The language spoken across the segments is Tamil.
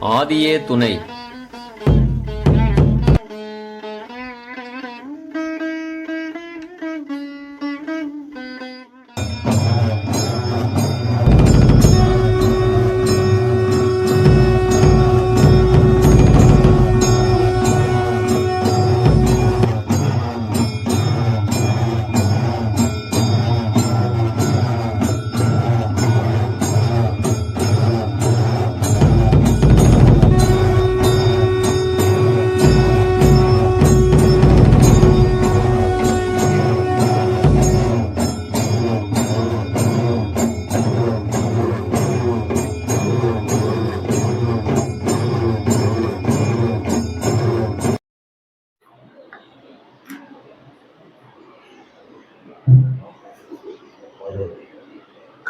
ஆதியே துணை.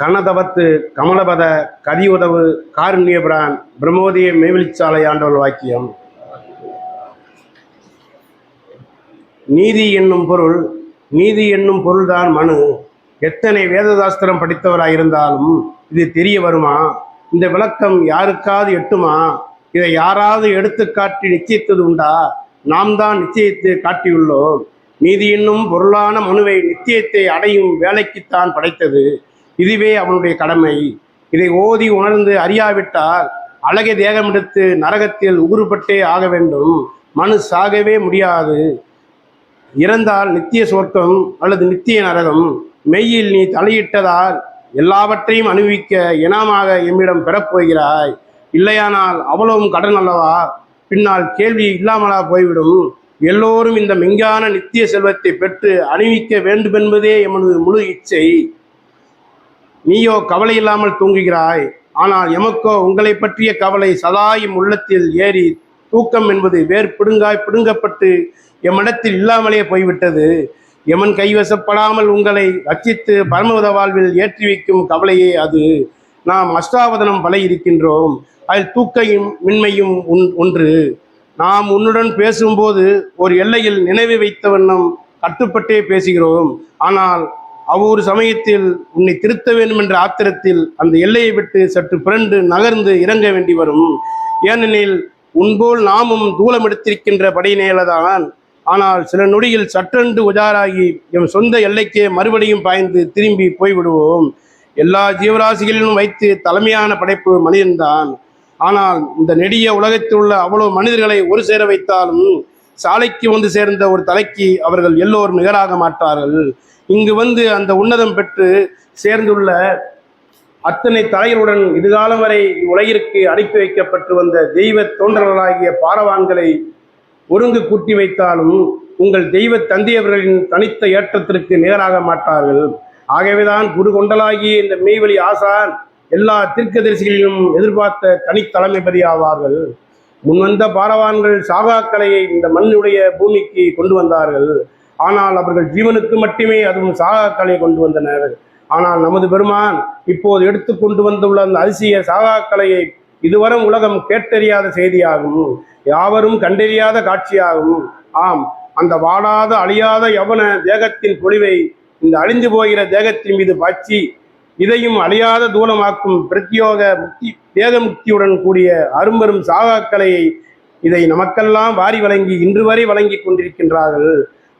கனதவத்து கமலபத கதி உதவு காருண்யபிரான் பிரம்மோதிய மேவெளிச்சாலை ஆண்டவள் வாக்கியம். நீதி என்னும் பொருள் நீதி என்னும் பொருள்தான் மனு. எத்தனை வேதசாஸ்திரம் படித்தவராயிருந்தாலும் இது தெரிய வருமா? இந்த விளக்கம் யாருக்காவது எட்டுமா? இதை யாராவது எடுத்து காட்டி நிச்சயித்தது உண்டா? நாம் தான் நிச்சயித்து காட்டியுள்ளோம். நீதி என்னும் பொருளான மனுவை நித்தியத்தை அடையும் வேலைக்குத்தான் படைத்தது. இதுவே அவனுடைய கடமை. இதை ஓதி உணர்ந்து அறியாவிட்டால் அழகை தேகமெடுத்து நரகத்தில் உகுறுபட்டே ஆக வேண்டும். மனு சாகவே முடியாது. இறந்தால் நித்திய சொர்க்கம் அல்லது நித்திய நரகம். மெய்யில் நீ தலையிட்டதால் எல்லாவற்றையும் அனுபவிக்க இனமாக எம்மிடம் பெறப்போகிறாய். இல்லையானால் அவ்வளவும் கடன் அல்லவா? பின்னால் கேள்வி இல்லாமலா போய்விடும். எல்லோரும் இந்த மெஞ்ஞான நித்திய செல்வத்தை பெற்று அணிவிக்க வேண்டுமென்பதே எமது முழு இச்சை. நீயோ கவலை இல்லாமல் தூங்குகிறாய். ஆனால் எமக்கோ உங்களை பற்றிய கவலை சதாயும் உள்ளத்தில் ஏறி தூக்கம் என்பது வேர் பிடுங்காய் பிடுங்கப்பட்டு எம்மிடத்தில் இல்லாமலே போய்விட்டது. எமன் கைவசப்படாமல் உங்களை ரட்சித்து பரமவத வாழ்வில் ஏற்றி வைக்கும் கவலையே அது. நாம் அஷ்டாவதனம் பல இருக்கின்றோம். அதில் தூக்கையும் மின்மையும் உன் ஒன்று. நாம் உன்னுடன் பேசும்போது ஒரு எல்லையில் நினைவு வைத்த வண்ணம் கட்டுப்பட்டே பேசுகிறோம். ஆனால் அவ்வொரு சமயத்தில் உன்னை திருத்த வேண்டும் என்ற ஆத்திரத்தில் அந்த எல்லையை விட்டு சற்று பிறண்டு நகர்ந்து இறங்க வேண்டி வரும். ஏனெனில் உன்போல் நாமும் தூலம் எடுத்திருக்கின்ற படையினேலதான் ஆனால் சில நொடியில் சற்றென்று உஜாராகி எம் சொந்த எல்லைக்கே மறுபடியும் பாய்ந்து திரும்பி போய்விடுவோம். எல்லா ஜீவராசிகளிலும் வைத்து தலைமையான படைப்பு மனிதன்தான். ஆனால் இந்த நெடிய உலகத்தில் உள்ள அவ்வளவு மனிதர்களை ஒரு சேர வைத்தாலும் சாலைக்கு வந்து சேர்ந்த ஒரு தலைக்கு அவர்கள் எல்லோரும் நிகராக மாட்டார்கள். இங்கு வந்து அந்த உன்னதம் பெற்று சேர்ந்துள்ள அத்தனை தலைகளுடன் இதுகாலம் வரை உலகிற்கு அனுப்பி வைக்கப்பட்டு வந்த தெய்வ தோன்றல்களாகிய பாரவான்களை ஒருங்கு கூட்டி வைத்தாலும் உங்கள் தெய்வ தந்தையவர்களின் தனித்த ஏற்றத்திற்கு நிகராக மாட்டார்கள். ஆகவேதான் குரு கொண்டலாகி இந்த மெய்வழி ஆசான் எல்லா தீர்க்கதரிசிகளிலும் எதிர்பார்த்த தனித்தலைமைபதி ஆவார்கள். முன்வந்த பாரவான்கள் சாகாக்கலையை இந்த மண்ணுடைய பூமிக்கு கொண்டு வந்தார்கள். ஆனால் அவர்கள் ஜீவனுக்கு மட்டுமே அதுவும் சாகாக்கலை கொண்டு வந்தனர். ஆனால் நமது பெருமான் இப்போது எடுத்து கொண்டு வந்துள்ள அந்த அதிசய சாகாக்கலையை இதுவரை உலகம் கேட்டறியாத செய்தியாகும். யாவரும் கண்டறியாத காட்சியாகும். ஆம் அந்த வாடாத அழியாத யவன தேகத்தின் பொலிவை இந்த அழிந்து போகிற தேகத்தின் மீது பாய்ச்சி இதையும் அழியாத தூலமாக்கும் பிரத்யோக முக்தி வேதமுக்தியுடன் கூடிய அரும்பெரும் சாகாக்கலையை இதை நமக்கெல்லாம் வாரி வழங்கி இன்று வரை வழங்கி கொண்டிருக்கின்றார்கள்.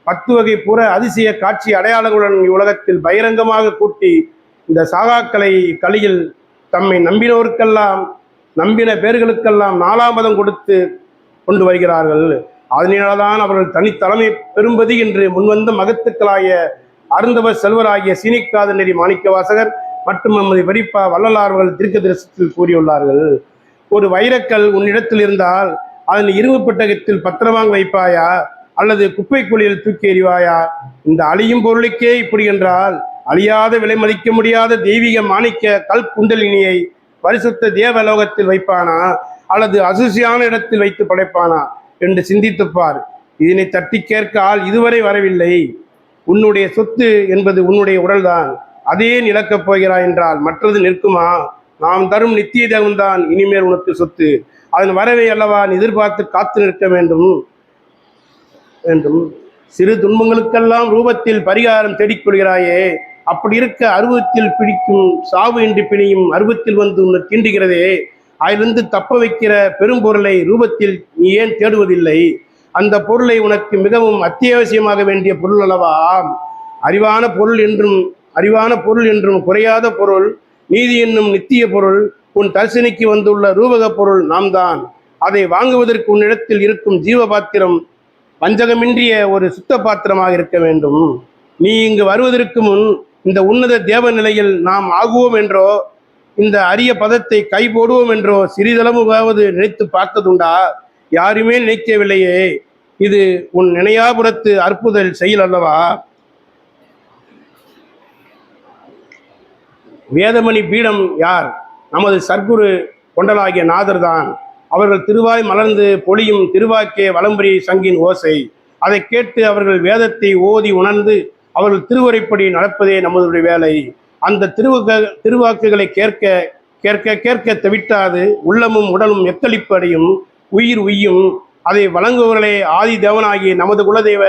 பத்து வகை புற அதிசய காட்சி அடையாளங்களுடன் இவ்வுலகத்தில் பகிரங்கமாக கூட்டி இந்த சாகாக்கலை கலியில் தம்மை நம்பினோருக்கெல்லாம் நம்பின பேர்களுக்கெல்லாம் நாலாமதம் கொடுத்து கொண்டு வருகிறார்கள். அதனால்தான் அவர்கள் தனித்தலைமை பெறும்பது என்று முன்வந்த மகத்துக்களாய அருந்தவர் செல்வராகிய சீனிக்காத நெறி மாணிக்கவாசகர் மற்றும் நமது வெடிப்பா வள்ளலார்கள் திருக்க தரிசனத்தில் கூறியுள்ளார்கள். ஒரு வைரக்கல் உன்னிடத்தில் இருந்தால் அதன் இரும்பு பெட்டகத்தில் பத்திரமாக வைப்பாயா? அல்லது குப்பை குழியில் தூக்கி எறிவாயா? இந்த அழியும் பொருளுக்கே இப்படி என்றால் அழியாத விலை மதிக்க முடியாத தெய்வீக மாணிக்க கல் குண்டலினியை பரிசுத்த தேவலோகத்தில் வைப்பானா? அல்லது அசுசியான இடத்தில் வைத்து படைப்பானா? என்று சிந்தித்துப்பார். இதனை தட்டி கேட்க ஆள் இதுவரை வரவில்லை. உன்னுடைய சொத்து என்பது உன்னுடைய உடல்தான். அதே நிலக்கப் போகிறாய் என்றால் மற்றது நிற்குமா? நாம் தரும் நித்திய தேவன்தான் இனிமேல் உனக்கு சொத்து. அதன் வரவை அல்லவா எதிர்பார்த்து காத்து நிற்க வேண்டும்? வேண்டும். சிறு துன்பங்களுக்கெல்லாம் ரூபத்தில் பரிகாரம் தேடிக் கொள்கிறாயே. அப்படி இருக்க அருவத்தில் பிடிக்கும் சாவு என்று பிணியும் அருவத்தில் வந்து உன்னை தீண்டுகிறதே. அதிலிருந்து தப்ப வைக்கிற பெரும்பொருளை ரூபத்தில் நீ ஏன் தேடுவதில்லை? அந்த பொருளை உனக்கு மிகவும் அத்தியாவசியமாக வேண்டிய பொருள் அல்லவா? அறிவான பொருள் என்றும் அறிவான பொருள் என்றும் குறையாத பொருள் நீதி என்னும் நித்திய பொருள் உன் தரிசனிக்கு வந்துள்ள ரூபக பொருள் நாம் தான் அதை வாங்குவதற்கு உன்னிடத்தில் இருக்கும் ஜீவ பாத்திரம் வஞ்சகமின்றிய ஒரு சுத்த பாத்திரமாக இருக்க வேண்டும். நீ இங்கு வருவதற்கு முன் இந்த உன்னத தேவ நிலையில் நாம் ஆகுவோம் என்றோ இந்த அரிய பதத்தை கை போடுவோம் என்றோ சிறிதளவாவது நினைத்து பார்த்ததுண்டா? யாருமே நினைக்கவில்லையே. இது உன் நினையாபுரத்து அற்புதல் செயல் அல்லவா? வேதமணி பீடம் யார்? நமது சர்க்குரு கொண்டலாகிய நாதர் தான் அவர்கள் திருவாய் மலர்ந்து பொழியும் திருவாக்கிய வலம்புரி சங்கின் ஓசை. அதை கேட்டு அவர்கள் வேதத்தை ஓதி உணர்ந்து அவர்கள் திருவரைப்படி நடப்பதே நமதுடைய வேலை. அந்த திருவக்க திருவாக்குகளை கேட்க கேட்க கேட்க தவிட்டாது உள்ளமும் உடலும் எத்தளிப்பு அடையும் உயிர் உய்யும். அதை வழங்குவர்களே ஆதி தேவனாகி நமது குலதெய்வ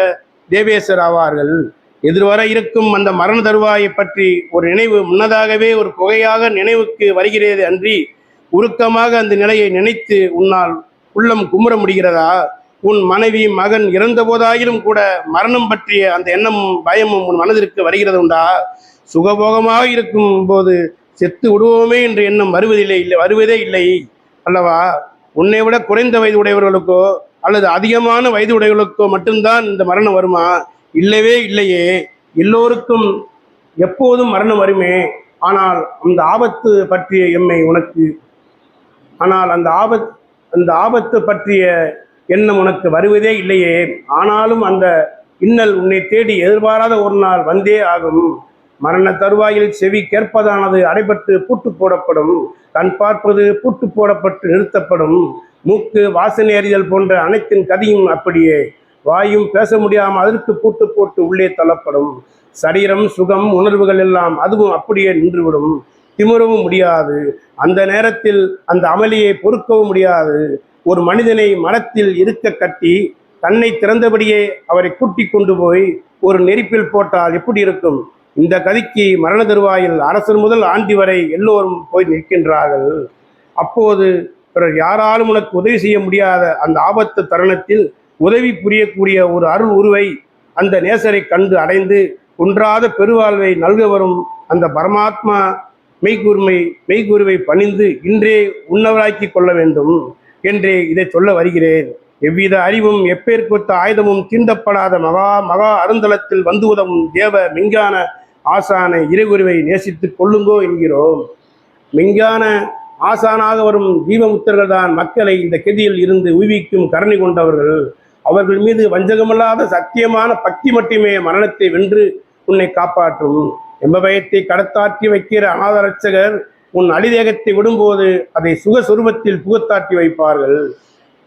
தேவேசர் ஆவார்கள். எதிர்வர இருக்கும் அந்த மரண தருவாயை பற்றி ஒரு நினைவு முன்னதாகவே ஒரு புகையாக நினைவுக்கு வருகிறது அன்றி உருக்கமாக அந்த நிலையை நினைத்து உன்னால் உள்ளம் குமுற முடிகிறதா? உன் மனைவி மகன் இறந்த போதாயிலும் கூட மரணம் பற்றிய அந்த எண்ணமும் பயமும் உன் மனதிற்கு வருகிறது உண்டா? சுகபோகமாக இருக்கும் போது செத்து விடுவோமே என்ற எண்ணம் வருவதில்லை இல்லை வருவதே இல்லை அல்லவா? உன்னை விட குறைந்த வயது உடையவர்களுக்கோ அல்லது அதிகமான வயது உடையவர்களுக்கோ மட்டும்தான் இந்த மரணம் வருமா? இல்லவே இல்லையே. எல்லோருக்கும் எப்போதும் மரணம் வருமே. ஆனால் அந்த ஆபத்து பற்றிய எம்மை உனக்கு ஆனால் அந்த ஆபத் அந்த ஆபத்து பற்றிய எண்ணம் உனக்கு வருவதே இல்லையே. ஆனாலும் அந்த இன்னல் உன்னை தேடி எதிர்பாராத ஒரு நாள் வந்தே ஆகும். மரண தருவாயில் செவி கேட்பதானது அடைபட்டு பூட்டு போடப்படும். கண் பார்ப்பது பூட்டு போடப்பட்டு நிறுத்தப்படும். மூக்கு வாசனை அறிதல் போன்ற அனைத்தின் கதையும் அப்படியே. வாயும் பேச முடியாமல் அதற்கு பூட்டு போட்டு உள்ளே தள்ளப்படும். சரீரம் சுகம் உணர்வுகள் எல்லாம் அதுவும் அப்படியே நின்றுவிடும். திமுறவும் முடியாது. அந்த நேரத்தில் அந்த அமளியை பொறுக்கவும் முடியாது. ஒரு மனிதனை மரத்தில் இருக்க கட்டி தன்னை திறந்தபடியே அவரை கூட்டி கொண்டு போய் ஒரு நெருப்பில் போட்டால் எப்படி இருக்கும்? இந்த கதிக்கு மரண தருவாயில் அரசர் முதல் ஆண்டி வரை எல்லோரும் போய் நிற்கின்றார்கள். அப்போது பிறர் யாராலும் உனக்கு உதவி செய்ய முடியாத அந்த ஆபத்து தருணத்தில் உதவி புரியக்கூடிய ஒரு அருள் உருவை அந்த நேசரை கண்டு அடைந்து குன்றாத பெருவாழ்வை நல்க வரும் அந்த பரமாத்மா மெய்கூர்மை மெய்கூர்வை பணிந்து இன்றே உன்னவராக்கி கொள்ள வேண்டும் என்றே இதை சொல்ல வருகிறேன். எவ்வித அறிவும் எப்பேற்கொத்த ஆயுதமும் தீண்டப்படாத மகா மகா அருந்தளத்தில் வந்து உதவும் தேவ மிஞ்ஞான ஆசான இறைகுருவை நேசித்துக் கொள்ளுங்கோ என்கிறோம். மிஞ்ஞான ஆசானாக வரும் ஜீவமுத்தர்கள் தான் மக்களை இந்த கெதியில் இருந்து உய்விக்கும் கருணை கொண்டவர்கள். அவர்கள் மீது வஞ்சகமில்லாத சத்தியமான பக்தி மட்டுமே மரணத்தை வென்று உன்னை காப்பாற்றும். எம்பபயத்தை கடத்தாற்றி வைக்கிற அநாதரட்சகர் உன் அடிதேகத்தை விடும்போது அதை சுகஸ்வரூபத்தில் புகத்தாட்டி வைப்பார்கள்.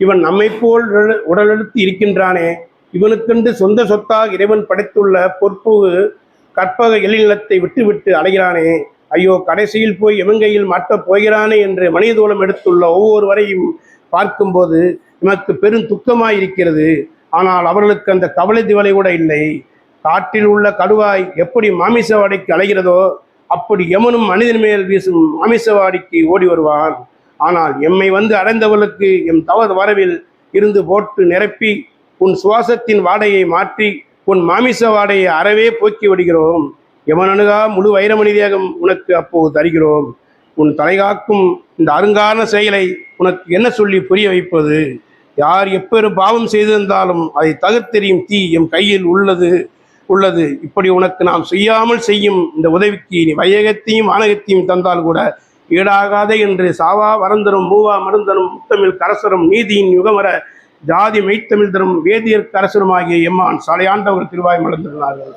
இவன் நம்மை போல் உடலெடுத்து இருக்கின்றானே. இவனுக்கென்று சொந்த சொத்தாக இறைவன் படைத்துள்ள பொற்புகு கற்பக எழிநிலத்தை விட்டுவிட்டு அலைகிறானே. ஐயோ கடைசியில் போய் எவங்கையில் மாட்டப் போகிறானே என்று மனிதோலம் எடுத்துள்ள ஒவ்வொருவரையும் பார்க்கும்போது நமக்கு பெரும் துக்கமாய் இருக்கிறது ஆனால் அவர்களுக்கு அந்த கவலை திவலை கூட இல்லை. காட்டில் உள்ள கடுவாய் எப்படி மாமிசவாடிக்கு அலைகிறதோ அப்படி எமனும் மனிதன் மேல் வீசும் மாமிசவாடிக்கு ஓடி வருவான். ஆனால் எம்மை வந்து அடைந்தவர்களுக்கு எம் தவறு வரவில் இருந்து போட்டு நிரப்பி உன் சுவாசத்தின் வாடையை மாற்றி உன் மாமிச வாடையை அறவே போக்கி விடுகிறோம். எமனணுகா முழு வைரமணிவேகம் உனக்கு அப்போது தருகிறோம். உன் தலைகாக்கும் இந்த அருங்கான செயலை உனக்கு என்ன சொல்லி புரிய வைப்பது? யார் எப்பெரு பாவம் செய்திருந்தாலும் அதை தகர்த்தெறியும் தீ எம் கையில் உள்ளது உள்ளது. இப்படி உனக்கு நாம் செய்யாமல் செய்யும் இந்த உதவிக்கு நீ வையகத்தையும் வானகத்தையும் தந்தால் கூட ஈடாகாதே என்று சாவா வரந்தரும் மூவா மருந்தரும் முத்தமிழ் கரசரும் நீதியின் யுகமர ஜாதி மெய்த்தமிழ் தரும் வேதியர் கரசருமாகிய எம்மான் சாலையாண்டவர் திருவாய் மலர்ந்திருந்தார்கள்.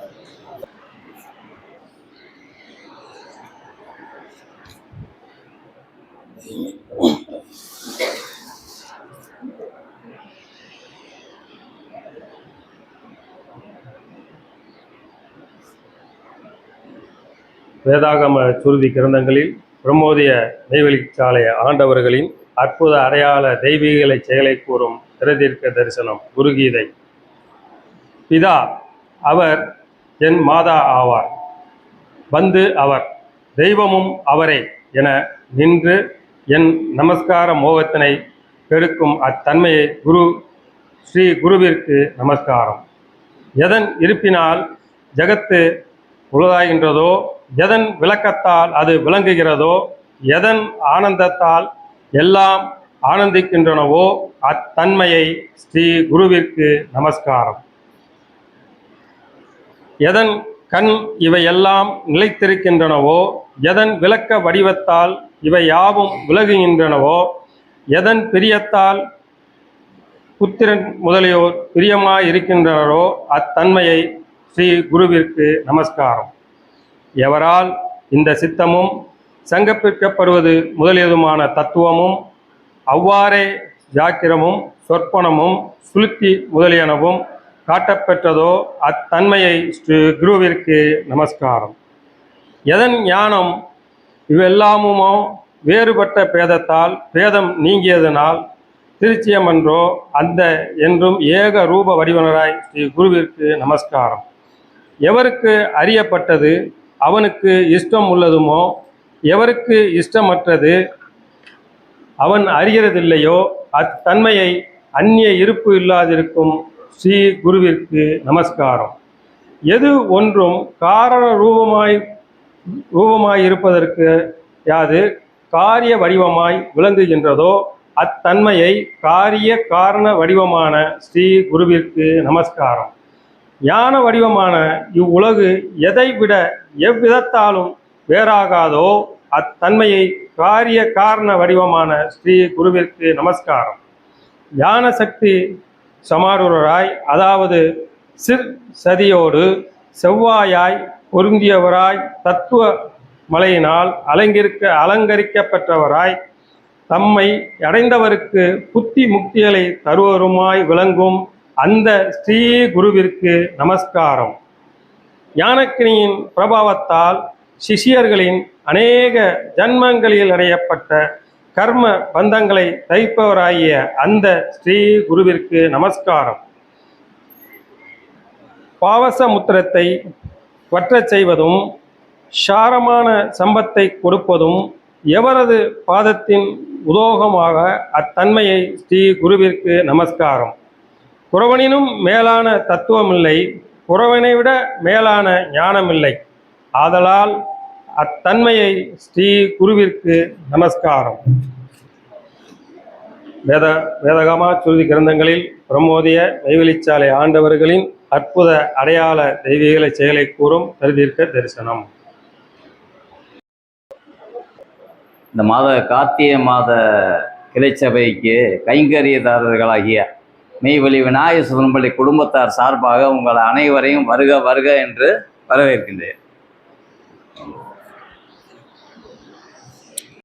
வேதாகம சுருதி கிரந்தங்களில் பிரம்மோதய நெய்வெளிச்சாலை ஆண்டவர்களின் அற்புத அடையாள தெய்வீகலை செயலை கூறும் திரதீர்க்க தரிசனம் குருகீதை. பிதா அவர் என் மாதா ஆவார். வந்து அவர் தெய்வமும் அவரே என நின்று என் நமஸ்கார மோகத்தினை கெடுக்கும் அத்தன்மையை குரு ஸ்ரீ குருவிற்கு நமஸ்காரம். எதன் இருப்பினால் ஜகத்து உலதாகின்றதோ எதன் விளக்கத்தால் அது விளங்குகிறதோ எதன் ஆனந்தத்தால் எல்லாம் ஆனந்திக்கின்றனவோ அத்தன்மையை ஸ்ரீ குருவிற்கு நமஸ்காரம். எதன் கண் இவையெல்லாம் நிலைத்திருக்கின்றனவோ எதன் விளக்க வடிவத்தால் இவை யாவும் விலகுகின்றனவோ எதன் பிரியத்தால் புத்திரன் முதலியோர் பிரியமாயிருக்கின்றனரோ அத்தன்மையை ஸ்ரீ குருவிற்கு நமஸ்காரம். எவரால் இந்த சித்தமும் சங்கப்பிற்கப்படுவது முதலியதுமான தத்துவமும் அவ்வாறே ஜாக்கிரமும் சொற்பனமும் சுளுத்தி முதலியனவும் காட்டப்பெற்றதோ அத்தன்மையை ஸ்ரீ குருவிற்கு நமஸ்காரம். எதன் ஞானம் இவெல்லாமுமோ வேறுபட்ட பேதத்தால் பேதம் நீங்கியதனால் திருச்சியமன்றோ அந்த என்றும் ஏக ரூப வடிவனராய் ஸ்ரீ குருவிற்கு நமஸ்காரம். எவருக்கு அறியப்பட்டது அவனுக்கு இஷ்டம் உள்ளதுமோ எவருக்கு இஷ்டமற்றது அவன் அறிகிறதில்லையோ அத்தன்மையை அந்நிய இருப்பு இல்லாதிருக்கும் ஸ்ரீ குருவிற்கு நமஸ்காரம். எது ஒன்றும் காரண ரூபமாய் ரூபமாய் இருப்பதற்கு யாது காரிய வடிவமாய் விளங்குகின்றதோ அத்தன்மையை காரிய காரண வடிவமான ஸ்ரீ குருவிற்கு நமஸ்காரம். ஞான வடிவமான இவ்வுலகு எதை விட எவ்விதத்தாலும் வேறாகாதோ அத்தன்மையை காரிய காரண வடிவமான ஸ்ரீ குருவிற்கு நமஸ்காரம். ஞான சக்தி சமாரூரராய் அதாவது சிற் சதியோடு செவ்வாயாய் பொருந்தியவராய் தத்துவ மலையினால் அலங்கிருக்க அலங்கரிக்கப்பட்டவராய் தம்மை அடைந்தவருக்கு புத்தி முக்திகளை தருவருமாய் விளங்கும் அந்த ஸ்ரீ குருவிற்கு நமஸ்காரம். ஞானக்கினியின் பிரபாவத்தால் சிஷியர்களின் அநேக ஜன்மங்களில் அடையப்பட்ட கர்ம பந்தங்களை தைப்பவராகிய அந்த ஸ்ரீ குருவிற்கு நமஸ்காரம். பாவசமுத்திரத்தை வற்றச் செய்வதும் சாரமான சம்பத்தை கொடுப்பதும் எவரது பாதத்தின் உதோகமாக அத்தன்மையை ஸ்ரீ குருவிற்கு நமஸ்காரம். குறவனினும் மேலான தத்துவமில்லை குறவனை விட மேலான ஞானமில்லை. ஆதலால் அத்தன்மையை ஸ்ரீ குருவிற்கு நமஸ்காரம். வேத வேதகமா சுருதி கிரந்தங்களில் பிரமோதிய நெய்வெளிச்சாலை ஆண்டவர்களின் அற்புத அடையாள தெய்வீக செயலை கூறும் தருதீர்க்க தரிசனம். இந்த மாத கார்த்திகை மாத கிளைச்சபைக்கு கைங்கரியதாரர்களாகிய மெய்வழி விநாயகர் சுதன்பள்ளி குடும்பத்தார் சார்பாக உங்கள் அனைவரையும் வருக வருக என்று வரவேற்கின்றேன்.